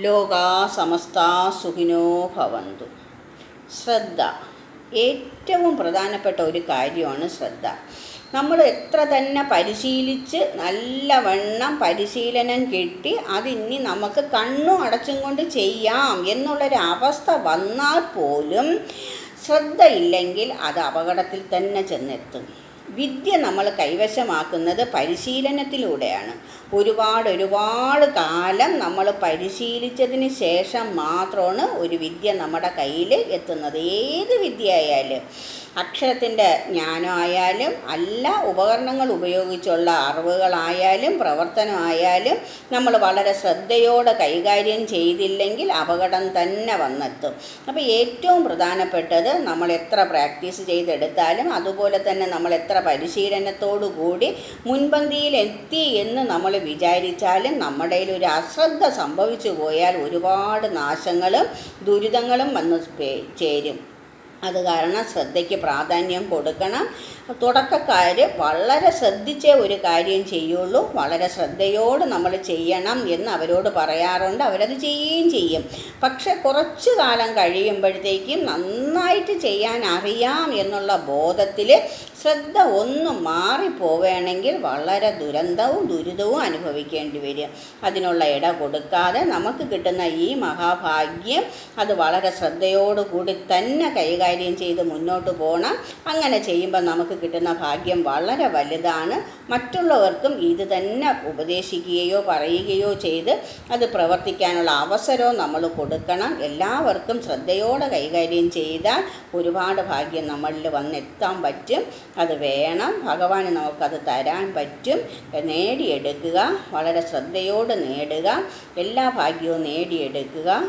ലോകാ സമസ്ത സുഖിനോ ഭവന്തു. ശ്രദ്ധ. ഏറ്റവും പ്രധാനപ്പെട്ട ഒരു കാര്യമാണ് ശ്രദ്ധ. നമ്മൾ എത്ര തന്നെ പരിശീലിച്ച് നല്ലവണ്ണം പരിശീലനം കിട്ടി അതിനി നമുക്ക് കണ്ണും അടച്ചും കൊണ്ട് ചെയ്യാം എന്നുള്ളൊരു അവസ്ഥ വന്നാൽ പോലും ശ്രദ്ധയില്ലെങ്കിൽ അത് അപകടത്തിൽ തന്നെ ചെന്നെത്തും. വിദ്യ നമ്മൾ കൈവശമാക്കുന്നത് പരിശീലനത്തിലൂടെയാണ്. ഒരുപാട് ഒരുപാട് കാലം നമ്മൾ പരിശീലിച്ചതിന് ശേഷം മാത്രമാണ് ഒരു വിദ്യ നമ്മുടെ കയ്യിൽ എത്തുന്നത്. ഏത് വിദ്യ ആയാലും അക്ഷരത്തിന്റെ ജ്ഞാനമായാലും അല്ല ഉപകരണങ്ങൾ ഉപയോഗിച്ചുള്ള അറിവുകളായാലും പ്രവർത്തനമായാലും നമ്മൾ വളരെ ശ്രദ്ധയോടെ കൈകാര്യം ചെയ്തില്ലെങ്കിൽ അപകടം തന്നെ വന്നെത്തും. അപ്പോൾ ഏറ്റവും പ്രധാനപ്പെട്ടത് നമ്മൾ എത്ര പ്രാക്ടീസ് ചെയ്തെടുത്താലും അതുപോലെ തന്നെ നമ്മൾ എത്ര പരിശീലനത്തോടു കൂടി മുൻപന്തിയിൽ എത്തി എന്ന് നമ്മൾ വിചാരിച്ചാലും നമ്മുടെ ഒരു അശ്രദ്ധ സംഭവിച്ചു പോയാൽ ഒരുപാട് നാശങ്ങളും ദുരിതങ്ങളും വന്ന് ചേരും. അത് കാരണം ശ്രദ്ധയ്ക്ക് പ്രാധാന്യം കൊടുക്കണം. തുടക്കക്കാർ വളരെ ശ്രദ്ധിച്ചേ ഒരു കാര്യം ചെയ്യുള്ളൂ. വളരെ ശ്രദ്ധയോട് നമ്മൾ ചെയ്യണം എന്ന് അവരോട് പറയാറുണ്ട്. അവരത് ചെയ്യുകയും ചെയ്യും. പക്ഷെ കുറച്ച് കാലം കഴിയുമ്പോഴത്തേക്കും നന്നായിട്ട് ചെയ്യാൻ അറിയാം എന്നുള്ള ബോധത്തിൽ ശ്രദ്ധ ഒന്ന് മാറിപ്പോവുകയാണെങ്കിൽ വളരെ ദുരന്തവും ദുരിതവും അനുഭവിക്കേണ്ടി വരും. അതിനുള്ള ഇട കൊടുക്കാതെ നമുക്ക് കിട്ടുന്ന ഈ മഹാഭാഗ്യം അത് വളരെ ശ്രദ്ധയോടുകൂടി തന്നെ കൈകാര്യം ചെയ്ത് മുന്നോട്ട് പോകണം അങ്ങനെ ചെയ്യുമ്പോൾ നമുക്ക് കിട്ടുന്ന ഭാഗ്യം വളരെ വലുതാണ്. മറ്റുള്ളവർക്കും ഇത് തന്നെ ഉപദേശിക്കുകയോ പറയുകയോ ചെയ്ത് അത് പ്രവർത്തിക്കാനുള്ള അവസരവും നമ്മൾ കൊടുക്കണം. എല്ലാവർക്കും ശ്രദ്ധയോടെ കൈകാര്യം ചെയ്താൽ ഒരുപാട് ഭാഗ്യം നമ്മളിൽ വന്നെത്താൻ പറ്റും. അത് വേണം. ഭഗവാന് നമുക്കത് തരാൻ പറ്റും. നേടിയെടുക്കുക. വളരെ ശ്രദ്ധയോട് നേടുക. എല്ലാ ഭാഗ്യവും നേടിയെടുക്കുക.